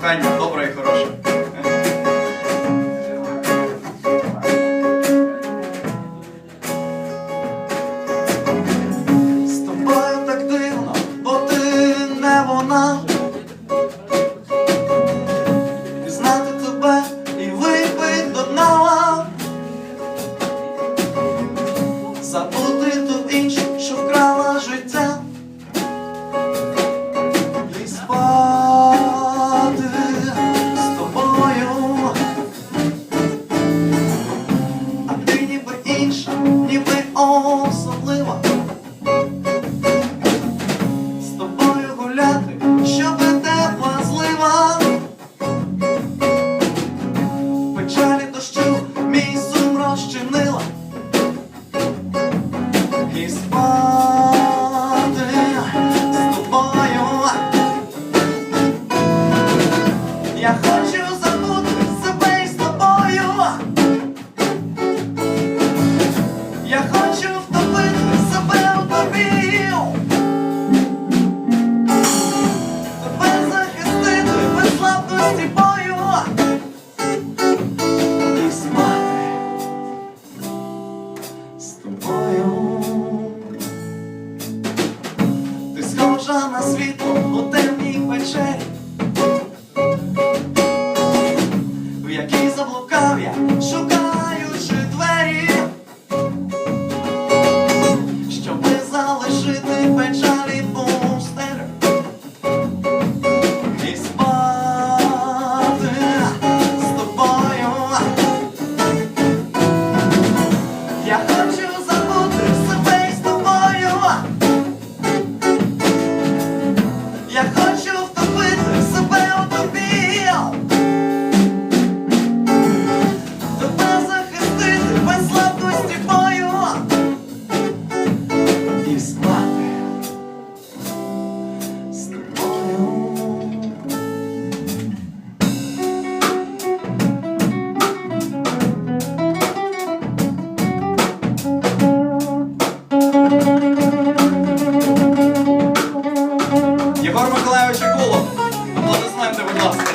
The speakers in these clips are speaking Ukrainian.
Кохання добре і хороше. З так дивно, бо ти не вона. Пізнати тебе і випить до дна. Забути тебе. miłości. Світло у темній вечері, в якій заблукав я.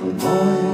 for more.